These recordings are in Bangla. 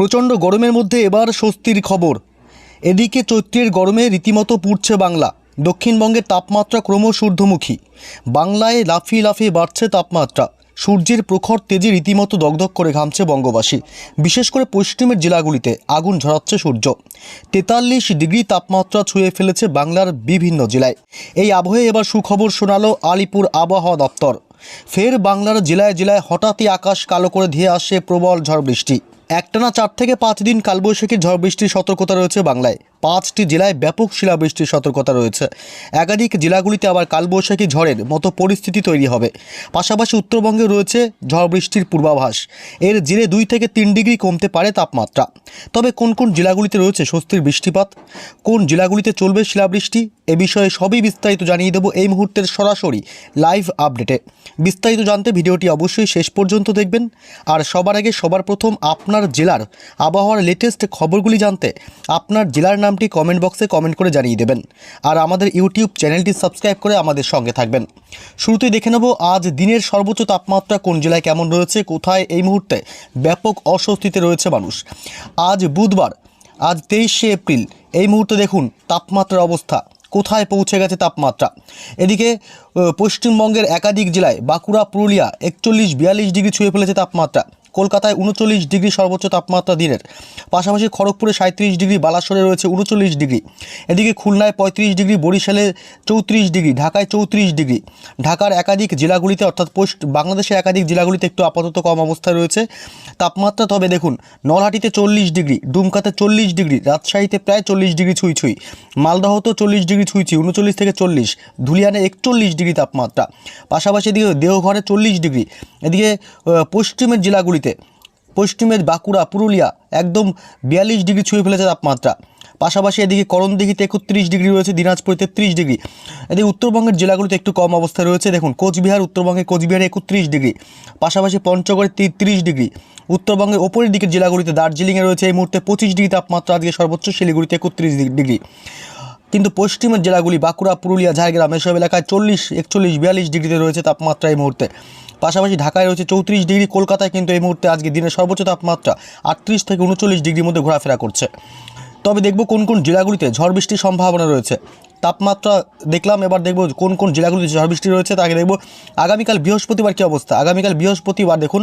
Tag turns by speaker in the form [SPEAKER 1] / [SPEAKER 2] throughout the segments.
[SPEAKER 1] প্রচণ্ড গরমের মধ্যে এবার স্বস্তির খবর। এদিকে চৈত্রের গরমে রীতিমতো পুড়ছে বাংলা। দক্ষিণবঙ্গের তাপমাত্রা ক্রমশ ঊর্ধ্বমুখী। বাংলায় লাফিয়ে লাফিয়ে বাড়ছে তাপমাত্রা। সূর্যের প্রখর তেজে রীতিমতো দগদগ করে ঘামছে বঙ্গবাসী। বিশেষ করে পশ্চিমের জেলাগুলিতে আগুন ঝরাচ্ছে সূর্য। তেতাল্লিশ ডিগ্রি তাপমাত্রা ছুঁয়ে ফেলেছে বাংলার বিভিন্ন জেলায়। এই আবহে এবার সুখবর শোনালো আলিপুর আবহাওয়া দপ্তর। ফের বাংলার জেলায় জেলায় হঠাৎই আকাশ কালো করে ধেয়ে আসে প্রবল ঝড় বৃষ্টি। একটানা চার থেকে পাঁচ দিন কালবৈশাখীর ঝড় বৃষ্টির সতর্কতা রয়েছে বাংলায়। পাঁচটি জেলায় ব্যাপক শিলাবৃষ্টির সতর্কতা রয়েছে। একাধিক জেলাগুলিতে আবার কালবৈশাখী ঝড়ের মতো পরিস্থিতি তৈরি হবে। পাশাপাশি উত্তরবঙ্গে রয়েছে ঝড় বৃষ্টির পূর্বাভাস। এর জেরে দুই থেকে তিন ডিগ্রি কমতে পারে তাপমাত্রা। তবে কোন কোন জেলাগুলিতে রয়েছে স্বস্তির বৃষ্টিপাত? কোন জেলাগুলিতে চলবে শিলাবৃষ্টি? এ বিষয়ে সবই বিস্তারিত জানিয়ে দেবো এই মুহূর্তের সরাসরি লাইভ আপডেটে। বিস্তারিত জানতে ভিডিওটি অবশ্যই শেষ পর্যন্ত দেখবেন। আর সবার আগে সবার প্রথম আপনার জেলার আবহাওয়ার লেটেস্ট খবরগুলি জানতে আপনার জেলার নামটি কমেন্ট বক্সে কমেন্ট করে জানিয়ে দেবেন। আর আমাদের ইউটিউব চ্যানেলটি সাবস্ক্রাইব করে আমাদের সঙ্গে থাকবেন। শুরুতেই দেখে নেব, আজ দিনের সর্বোচ্চ তাপমাত্রা কোন জেলায় কেমন রয়েছে, কোথায় এই মুহূর্তে ব্যাপক অস্বস্তিতে রয়েছে মানুষ। আজ বুধবার, আজ তেইশে এপ্রিল, এই মুহূর্তে দেখুন তাপমাত্রার অবস্থা, কোথায় পৌঁছে গেছে তাপমাত্রা? এদিকে পশ্চিমবঙ্গের একাধিক জেলায় বাঁকুড়া, পুরুলিয়া একচল্লিশ, বিয়াল্লিশ ডিগ্রি ছুঁয়ে ফেলেছে তাপমাত্রা। কলকাতায় উনচল্লিশ ডিগ্রি সর্বোচ্চ তাপমাত্রা দিনের। পাশাপাশি খড়গপুরে সাঁত্রিশ ডিগ্রি, বালাসরে রয়েছে উনচল্লিশ ডিগ্রি। এদিকে খুলনায় পঁয়ত্রিশ ডিগ্রি, বরিশালে চৌত্রিশ ডিগ্রি, ঢাকায় চৌত্রিশ ডিগ্রি। ঢাকার একাধিক জেলাগুলিতে, অর্থাৎ পোস্ট, বাংলাদেশের একাধিক জেলাগুলিতে একটু আপাতত কম অবস্থায় রয়েছে। তাপমাত্রা তবে দেখুন, নলহাটিতে চল্লিশ ডিগ্রি, ডুমকাতে চল্লিশ ডিগ্রি, রাজশাহীতে প্রায় চল্লিশ ডিগ্রি ছুঁই ছুঁই। মালদহতেও চল্লিশ ডিগ্রি ছুঁই ছুঁই, উনচল্লিশ থেকে চল্লিশ। ধুলিয়ানে একচল্লিশ ডিগ্রি তাপমাত্রা। পাশাপাশি এদিকে দেওঘরে চল্লিশ ডিগ্রি। এদিকে পশ্চিমের পশ্চিমের জেলাগুলিতে পশ্চিমের বাঁকুড়া, পুরুলিয়া একদম বিয়াল্লিশ ডিগ্রি ছুঁয়ে ফেলেছে তাপমাত্রা। পাশাপাশি এদিকে করণদিঘিতে একত্রিশ ডিগ্রি রয়েছে, দিনাজপুরে তেত্রিশ ডিগ্রি। এদিকে উত্তরবঙ্গের জেলাগুলিতে একটু কম অবস্থায় রয়েছে। দেখুন, কোচবিহার, উত্তরবঙ্গে কোচবিহারে একত্রিশ ডিগ্রি। পাশাপাশি পঞ্চগড়ে তিরিশ ডিগ্রি। উত্তরবঙ্গের ওপরের দিকের জেলাগুলিতে দার্জিলিংয়ে রয়েছে এই মুহূর্তে পঁচিশ ডিগ্রি তাপমাত্রা, আজকে সর্বোচ্চ শিলিগুড়িতে একত্রিশ ডিগ্রি। কিন্তু পশ্চিমের জেলাগুলি বাঁকুড়া, পুরুলিয়া, ঝাড়গ্রাম এসব এলাকায় চল্লিশ, একচল্লিশ, বিয়াল্লিশ ডিগ্রিতে রয়েছে তাপমাত্রা এই মুহূর্তে। পাশাপাশি ঢাকায় রয়েছে চৌত্রিশ ডিগ্রি, কলকাতায় কিন্তু এই মুহূর্তে আজকে দিনের সর্বোচ্চ তাপমাত্রা আটত্রিশ থেকে উনচল্লিশ ডিগ্রির মধ্যে ঘোরাফেরা করছে। তবে দেখব কোন কোন জেলাগুলিতে ঝড় বৃষ্টির সম্ভাবনা রয়েছে। তাপমাত্রা দেখলাম, এবার দেখব কোন কোন জেলাগুলিতে ঝড় বৃষ্টি রয়েছে তাকে দেখব আগামীকাল বৃহস্পতিবার কী অবস্থা? আগামীকাল বৃহস্পতিবার দেখুন,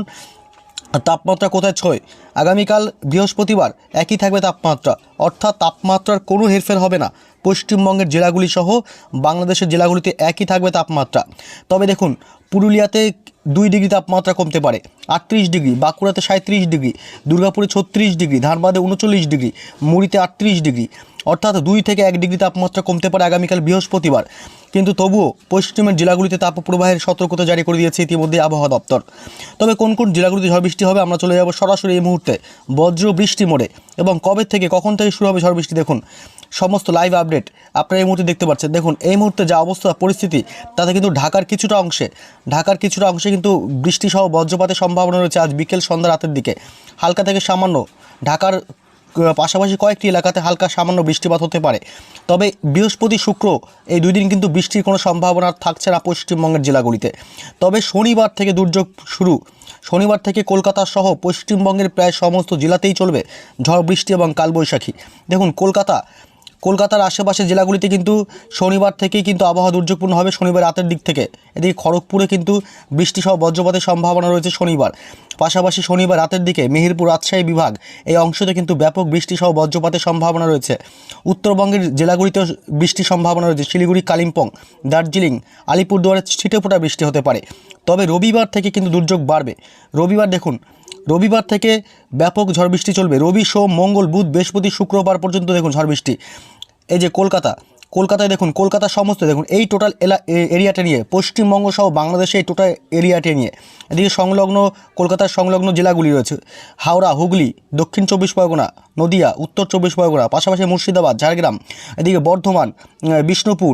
[SPEAKER 1] তাপমাত্রা কোথায় ছয়? আগামীকাল বৃহস্পতিবার একই থাকবে তাপমাত্রা, অর্থাৎ তাপমাত্রার কোনো হেরফের হবে না। পশ্চিমবঙ্গের জেলাগুলি সহ বাংলাদেশের জেলাগুলিতে একই থাকবে তাপমাত্রা। তবে দেখুন, পুরুলিয়াতে দুই ডিগ্রি তাপমাত্রা কমতে পারে, আটত্রিশ ডিগ্রি, বাঁকুড়াতে সাঁত্রিশ ডিগ্রি, দুর্গাপুরে ছত্রিশ ডিগ্রি, ধানবাদে উনচল্লিশ ডিগ্রি, মুড়িতে আটত্রিশ ডিগ্রি অর্থাৎ দুই থেকে এক ডিগ্রি তাপমাত্রা কমতে পারে আগামীকাল বৃহস্পতিবার। কিন্তু তবুও পশ্চিমের জেলাগুলিতে তাপপ্রবাহের সতর্কতা জারি করে দিয়েছে ইতিমধ্যে আবহাওয়া দপ্তর। তবে কোন কোন জেলাগুলিতে ঝড় বৃষ্টি হবে আমরা চলে যাব সরাসরি এই মুহূর্তে। বজ্র বৃষ্টি মোড়ে এবং কবে থেকে কখন থেকে শুরু হবে ঝড় বৃষ্টি দেখুন। সমস্ত লাইভ আপডেট আপনারা এই মুহূর্তে দেখতে পাচ্ছেন। দেখুন, এই মুহূর্তে যা অবস্থা, পরিস্থিতি, তাতে কিন্তু ঢাকার কিছুটা অংশে, ঢাকার কিছুটা অংশে কিন্তু বৃষ্টি সহ বজ্রপাতের সম্ভাবনা রয়েছে আজ বিকেল সন্ধ্যা রাতের দিকে। হালকা থেকে সামান্য ঢাকার পাশাপাশি কয়েকটি এলাকাতে হালকা সামান্য বৃষ্টিপাত হতে পারে। তবে বৃহস্পতি শুক্র এই দুই দিন কিন্তু বৃষ্টির কোনো সম্ভাবনা থাকছে না পশ্চিমবঙ্গের জেলাগুলিতে। তবে শনিবার থেকে দুর্যোগ শুরু। শনিবার থেকে কলকাতা সহ পশ্চিমবঙ্গের প্রায় সমস্ত জেলাতেই চলবে ঝড় বৃষ্টি এবং কালবৈশাখী। দেখুন, কলকাতা কলকাতার আশেপাশের জেলাগুলিতে কিন্তু শনিবার থেকেই কিন্তু আবহাওয়া দুর্যোগপূর্ণ হবে শনিবার রাতের দিক থেকে। এদিকে খড়গপুরে কিন্তু বৃষ্টি সহ বজ্রপাতের সম্ভাবনা রয়েছে শনিবার। পাশাপাশি শনিবার রাতের দিকে মেহেরপুর রাজশাহী বিভাগ এই অংশতে কিন্তু ব্যাপক বৃষ্টি সহ বজ্রপাতের সম্ভাবনা রয়েছে। উত্তরবঙ্গের জেলাগুলিতেও বৃষ্টির সম্ভাবনা রয়েছে। শিলিগুড়ি, কালিম্পং, দার্জিলিং, আলিপুরদুয়ারে ছিটেফোঁটা বৃষ্টি হতে পারে। তবে রবিবার থেকে কিন্তু দুর্যোগ বাড়বে। রবিবার দেখুন রবিবার থেকে ব্যাপক ঝড় বৃষ্টি চলবে। রবি, সোম, মঙ্গল, বুধ, বৃহস্পতি, শুক্রবার পর্যন্ত দেখুন ঝড় বৃষ্টি। এই যে কলকাতা, কলকাতায় দেখুন, কলকাতার সমস্ত দেখুন, এই টোটাল এলা এরিয়াটা নিয়ে, পশ্চিমবঙ্গ সহ বাংলাদেশে এই টোটাল এরিয়াটা নিয়ে, এদিকে সংলগ্ন, কলকাতার সংলগ্ন জেলাগুলি রয়েছে। হাওড়া, হুগলি, দক্ষিণ চব্বিশ পরগনা, নদিয়া, উত্তর চব্বিশ পরগনা, পাশাপাশি মুর্শিদাবাদ, ঝাড়গ্রাম, এদিকে বর্ধমান বিষ্ণুপুর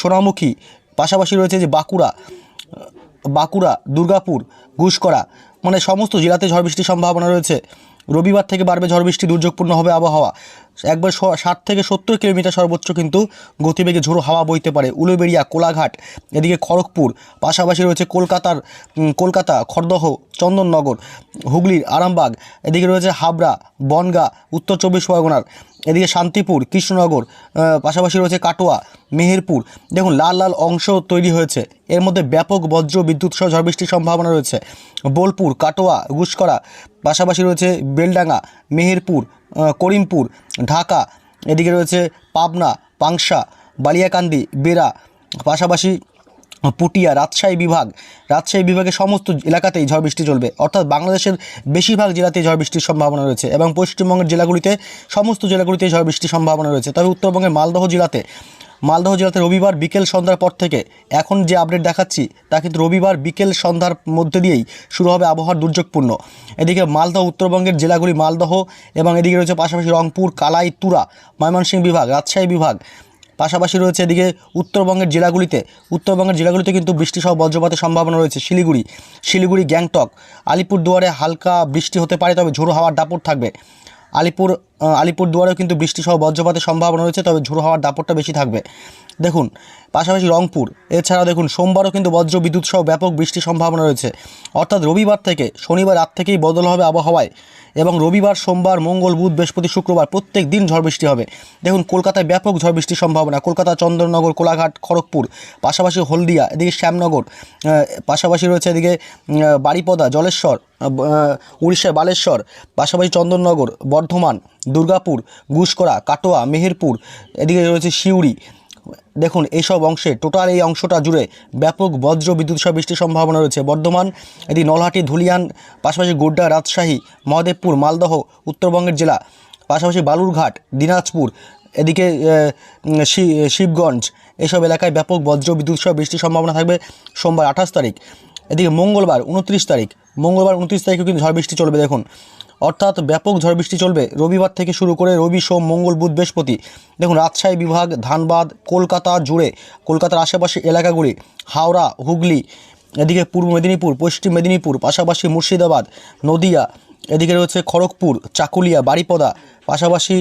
[SPEAKER 1] সোনামুখী, পাশাপাশি রয়েছে যে বাঁকুড়া বাঁকুড়া, দুর্গাপুর, ঘুষকরা মানে সমস্ত জেলাতে ঝড় বৃষ্টির সম্ভাবনা রয়েছে। রবিবার থেকে বাড়বে ঝড় বৃষ্টি, দুর্যোগপূর্ণ হবে আবহাওয়া। একবার ষাট থেকে সত্তর কিলোমিটার সর্বোচ্চ কিন্তু গতিবেগে ঝোড়ো হাওয়া বইতে পারে। উলুবেড়িয়া, কোলাঘাট, এদিকে খড়গপুর, পাশাপাশি রয়েছে কলকাতার কলকাতা, খড়দহ, চন্দননগর, হুগলির আরামবাগ, এদিকে রয়েছে হাবড়া, বনগাঁ, উত্তর চব্বিশ পরগনার, এদিকে শান্তিপুর, কৃষ্ণনগর পাশাপাশি রয়েছে কাটোয়া, মেহেরপুর। দেখুন, লাল লাল অংশ তৈরি হয়েছে। এর মধ্যে ব্যাপক বজ্র বিদ্যুৎ সহ ঝড় বৃষ্টির সম্ভাবনা রয়েছে। বোলপুর, কাটোয়া গুসকরা পাশাপাশি রয়েছে বেলডাঙ্গা, মেহেরপুর করিমপুর, ঢাকা, এদিকে রয়েছে পাবনা, পাংশা, বালিয়াকান্দি, বেড়া, পাশাপাশি পুটিয়া, রাজশাহী বিভাগ। রাজশাহী বিভাগের সমস্ত এলাকাতেই ঝড় বৃষ্টি চলবে। অর্থাৎ বাংলাদেশের বেশিরভাগ জেলাতেই ঝড় বৃষ্টির সম্ভাবনা রয়েছে এবং পশ্চিমবঙ্গের জেলাগুলিতে সমস্ত জেলাগুলিতেই ঝড় বৃষ্টির সম্ভাবনা রয়েছে। তবে উত্তরবঙ্গের মালদহ জেলাতে মালদহ জেলাতে রবিবার বিকেল সন্ধ্যার পর থেকে এখন যে আপডেট দেখাচ্ছি, তা কিন্তু রবিবার বিকেল সন্ধ্যার মধ্যে দিয়েই শুরু হবে আবহাওয়ার দুর্যোগপূর্ণ। এদিকে মালদহ, উত্তরবঙ্গের জেলাগুলি মালদহ এবং এদিকে রয়েছে পাশাপাশি রংপুর কালাই তুরা ময়মনসিংহ বিভাগ, রাজশাহী বিভাগ। পাশাপাশি রয়েছে এদিকে উত্তরবঙ্গের জেলাগুলিতে উত্তরবঙ্গের জেলাগুলিতে কিন্তু বৃষ্টি সহ বজ্রপাতের সম্ভাবনা রয়েছে। শিলিগুড়ি শিলিগুড়ি, গ্যাংটক, আলিপুরদুয়ারে হালকা বৃষ্টি হতে পারে, তবে ঝোড়ো হাওয়ার দাপট থাকবে। আলিপুর আলিপুরদুয়ারেও কিন্তু বৃষ্টি সহ বজ্রপাতের সম্ভাবনা রয়েছে, তবে ঝোড়ো হওয়ার দাপটটা বেশি থাকবে। দেখুন, পাশাপাশি রংপুর এছাড়া দেখুন, সোমবারও কিন্তু বজ্র বিদ্যুৎ সহ ব্যাপক বৃষ্টির সম্ভাবনা রয়েছে। অর্থাৎ রবিবার থেকে, শনিবার রাত থেকেই বদল হবে আবহাওয়ায়, এবং রবিবার, সোমবার, মঙ্গল, বুধ, বৃহস্পতি, শুক্রবার প্রত্যেক দিন ঝড় বৃষ্টি হবে। দেখুন, কলকাতায় ব্যাপক ঝড় বৃষ্টির সম্ভাবনা। কলকাতা, চন্দননগর, কোলাঘাট, খড়গপুর, পাশাপাশি হলদিয়া, এদিকে শ্যামনগর পাশাপাশি রয়েছে এদিকে বারিপদা, জলেশ্বর উড়িষ্যার বালেশ্বর, পাশাপাশি চন্দননগর, বর্ধমান দুর্গাপুর গুসকরা কাটোয়া, মেহেরপুর, এদিকে রয়েছে সিউড়ি। দেখুন, এইসব অংশে টোটাল এই অংশটা জুড়ে ব্যাপক বজ্র বিদ্যুৎ সহ বৃষ্টির সম্ভাবনা রয়েছে। বর্ধমান, এদিকে নলহাটি, ধুলিয়ান, পাশাপাশি গোড্ডা, রাজশাহী, মহাদেবপুর, মালদহ, উত্তরবঙ্গের জেলা, পাশাপাশি বালুরঘাট, দিনাজপুর, এদিকে শিবগঞ্জ, এসব এলাকায় ব্যাপক বজ্র বিদ্যুৎ সহ বৃষ্টির সম্ভাবনা থাকবে সোমবার আঠাশ তারিখ। এদিকে মঙ্গলবার উনত্রিশ তারিখ। মঙ্গলবার উনত্রিশ তারিখেও কিন্তু ঝড় বৃষ্টি চলবে, দেখুন। অর্থাৎ ব্যাপক ঝড় বৃষ্টি চলবে। রবিবার থেকে শুরু করে রবি, সোম, মঙ্গল, বুধ, বৃহস্পতি। দেখুন, রাজশাহী বিভাগ, ধানবাদ, কলকাতা জুড়ে, কলকাতার আশেপাশে এলাকাগুলি, হাওড়া, হুগলি, এদিকে পূর্ব মেদিনীপুর, পশ্চিম মেদিনীপুর, পাশাপাশি মুর্শিদাবাদ, নদিয়া, এদিকে রয়েছে খড়গপুর, চাকুলিয়া, বারিপদা, পাশাপাশি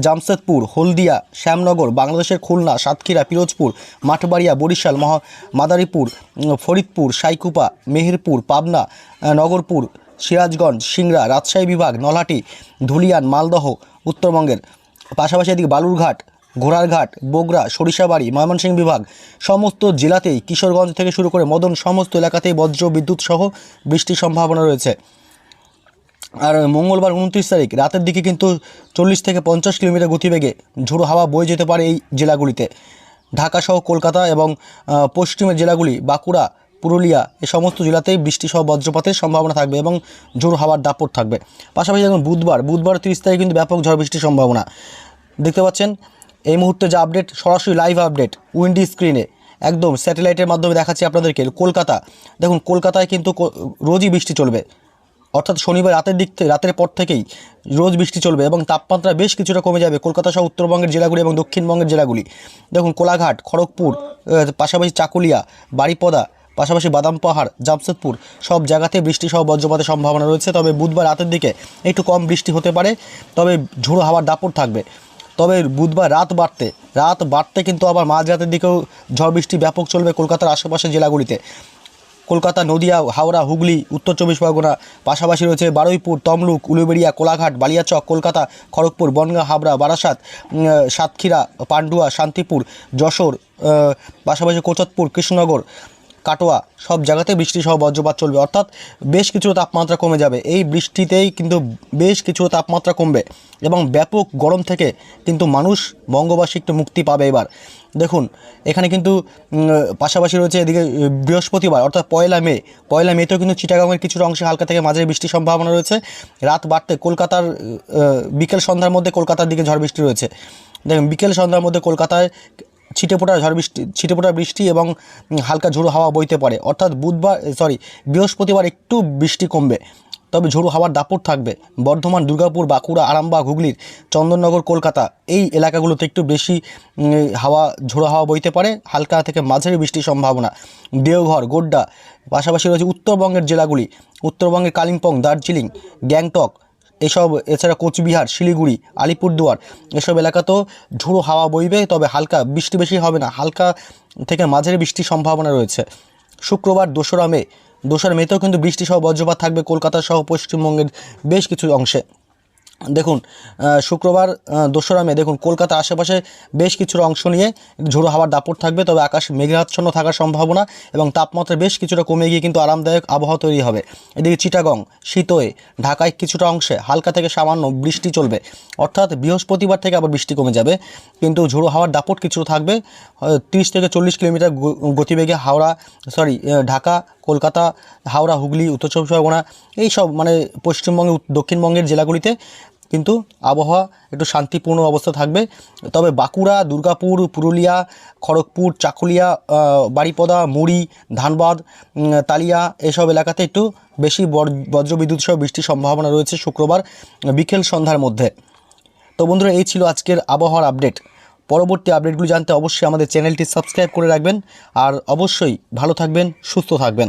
[SPEAKER 1] জামশেদপুর, হলদিয়া, শ্যামনগর, বাংলাদেশের খুলনা, সাতক্ষীরা, পিরোজপুর, মাঠবাড়িয়া, বরিশাল, মহা মাদারীপুর ফরিদপুর, সাইকুপা, মেহেরপুর, পাবনা নগরপুর সিরাজগঞ্জ, সিংড়া, রাজশাহী বিভাগ, নলহাটি, ধুলিয়ান, মালদহ, উত্তরবঙ্গের। পাশাপাশি এদিকে বালুরঘাট, ঘোড়ারঘাট, বগুড়া, সরিষাবাড়ি, ময়মনসিংহ বিভাগ, সমস্ত জেলাতেই কিশোরগঞ্জ থেকে শুরু করে মদন সমস্ত এলাকাতেই বজ্র বিদ্যুৎ সহ বৃষ্টির সম্ভাবনা রয়েছে। আর মঙ্গলবার উনত্রিশ তারিখ, রাতের দিকে কিন্তু চল্লিশ থেকে পঞ্চাশ কিলোমিটার গতিবেগে ঝোড়ো হাওয়া বয়ে যেতে পারে এই জেলাগুলিতে। ঢাকা সহ কলকাতা এবং পশ্চিমের জেলাগুলি বাঁকুড়া পুরুলিয়া এই সমস্ত জেলাতেই বৃষ্টি সহ বজ্রপাতের সম্ভাবনা থাকবে এবং জোর হাওয়ার দাপট থাকবে। পাশাপাশি দেখুন, বুধবার বুধবার তিরিশ তারিখ কিন্তু ব্যাপক ঝড় বৃষ্টির সম্ভাবনা। দেখতে পাচ্ছেন, এই মুহূর্তে যে আপডেট সরাসরি লাইভ আপডেট উইন্ডি স্ক্রিনে একদম স্যাটেলাইটের মাধ্যমে দেখাচ্ছি আপনাদেরকে, কলকাতা। দেখুন, কলকাতায় কিন্তু রোজই বৃষ্টি চলবে। অর্থাৎ শনিবার রাতের দিক থেকে, রাতের পর থেকেই রোজ বৃষ্টি চলবে এবং তাপমাত্রা বেশ কিছুটা কমে যাবে কলকাতা সহ উত্তরবঙ্গের জেলাগুলি এবং দক্ষিণবঙ্গের জেলাগুলি। দেখুন, কোলাঘাট, খড়গপুর পাশাপাশি চাকুলিয়া, বারিপদা পাশাপাশি বাদাম পাহাড়, জামশেদপুর সব জায়গাতে বৃষ্টি সহ বজ্রপাতের সম্ভাবনা রয়েছে। তবে বুধবার রাতের দিকে একটু কম বৃষ্টি হতে পারে, তবে ঝোড়ো হাওয়ার দাপট থাকবে। তবে বুধবার রাত বাড়তে রাত বাড়তে কিন্তু আবার মাঝরাতের দিকেও ঝড় বৃষ্টি ব্যাপক চলবে কলকাতার আশেপাশের জেলাগুলিতে। কলকাতা, নদিয়া, হাওড়া, হুগলি, উত্তর চব্বিশ পরগনা, পাশাপাশি রয়েছে বারুইপুর, তমলুক, উলুবেড়িয়া, কোলাঘাট, বালিয়াচক, কলকাতা, খড়গপুর, বনগাঁ, হাবড়া, বারাসাত সাতক্ষীরা, পান্ডুয়া, শান্তিপুর, যশোর পাশাপাশি কোচতপুর, কৃষ্ণনগর কাটোয়া, সব জায়গাতে বৃষ্টি সহ বজ্রপাত চলবে। অর্থাৎ বেশ কিছু তাপমাত্রা কমে যাবে। এই বৃষ্টিতেই কিন্তু বেশ কিছু তাপমাত্রা কমবে এবং ব্যাপক গরম থেকে কিন্তু মানুষ, বঙ্গবাসী একটু মুক্তি পাবে এবার। দেখুন, এখানে কিন্তু পাশাপাশি রয়েছে এদিকে বৃহস্পতিবার, অর্থাৎ পয়লা মে। পয়লা মেতেও কিন্তু চিটাগাংয়ের কিছুটা অংশে হালকা থেকে মাঝারি বৃষ্টির সম্ভাবনা রয়েছে। রাত বাড়তে কলকাতার বিকেল সন্ধ্যার মধ্যে কলকাতার দিকে ঝড় বৃষ্টি রয়েছে। দেখুন, বিকেল সন্ধ্যার মধ্যে কলকাতায় ছিটেফোঁটা ঝড় বৃষ্টি ছিটেফোঁটা বৃষ্টি এবং হালকা ঝোড়ো হাওয়া বইতে পারে। অর্থাৎ বুধবার সরি বৃহস্পতিবার একটু বৃষ্টি কমবে, তবে ঝোড়ো হাওয়ার দাপট থাকবে। বর্ধমান, দুর্গাপুর, বাঁকুড়া, আরামবাগ, হুগলির, চন্দননগর, কলকাতা এই এলাকাগুলোতে একটু বেশি হাওয়া, ঝোড়ো হাওয়া বইতে পারে। হালকা থেকে মাঝারি বৃষ্টির সম্ভাবনা। দেওঘর, গোড্ডা, পাশাপাশি রয়েছে উত্তরবঙ্গের জেলাগুলি। উত্তরবঙ্গের কালিম্পং, দার্জিলিং, গ্যাংটক এসব, এছাড়া কোচবিহার, শিলিগুড়ি, আলিপুরদুয়ার, এসব এলাকাতেও ঝুড়ো হাওয়া বইবে, তবে হালকা বৃষ্টি বেশি হবে না। হালকা থেকে মাঝারি বৃষ্টির সম্ভাবনা রয়েছে। শুক্রবার, দোসরা মে, দোসরা মেতেও কিন্তু বৃষ্টি সহ বজ্রপাত থাকবে কলকাতা সহ পশ্চিমবঙ্গের বেশ কিছু অংশে। দেখুন শুক্রবার দোসরা মে, দেখুন কলকাতা আশেপাশে বেশ কিছুটা অংশ নিয়ে ঝোড়ো হাওয়ার দাপট থাকবে, তবে আকাশ মেঘাচ্ছন্ন থাকার সম্ভাবনা এবং তাপমাত্রা বেশ কিছুটা কমে গিয়ে কিন্তু আরামদায়ক আবহাওয়া তৈরি হবে। এদিকে চিটাগং, শীতয়ে, ঢাকায় কিছুটা অংশে হালকা থেকে সামান্য বৃষ্টি চলবে। অর্থাৎ বৃহস্পতিবার থেকে আবার বৃষ্টি কমে যাবে, কিন্তু ঝোড়ো হাওয়ার দাপট কিছুটা থাকবে তিরিশ থেকে চল্লিশ কিলোমিটার গতিবেগে হাওড়া সরি ঢাকা কলকাতা হাওড়া হুগলি উত্তর চব্বিশ পরগনা এইসব মানে পশ্চিমবঙ্গে দক্ষিণবঙ্গের জেলাগুলিতে কিন্তু আবহাওয়া একটু শান্তিপূর্ণ অবস্থা থাকবে। তবে বাঁকুড়া দুর্গাপুর পুরুলিয়া খড়গপুর চাকুলিয়া আহ, বারিপদা মুড়ি ধানবাদ তালিয়া এসব এলাকাতে একটু বেশি বজ্রবিদ্যুৎ সহ বৃষ্টির সম্ভাবনা রয়েছে শুক্রবার বিকেল সন্ধ্যার মধ্যে। তো বন্ধুরা এই ছিল আজকের আবহাওয়ার আপডেট। পরবর্তী আপডেটগুলি জানতে অবশ্যই আমাদের চ্যানেলটি সাবস্ক্রাইব করে রাখবেন। আর অবশ্যই ভালো থাকবেন, সুস্থ থাকবেন।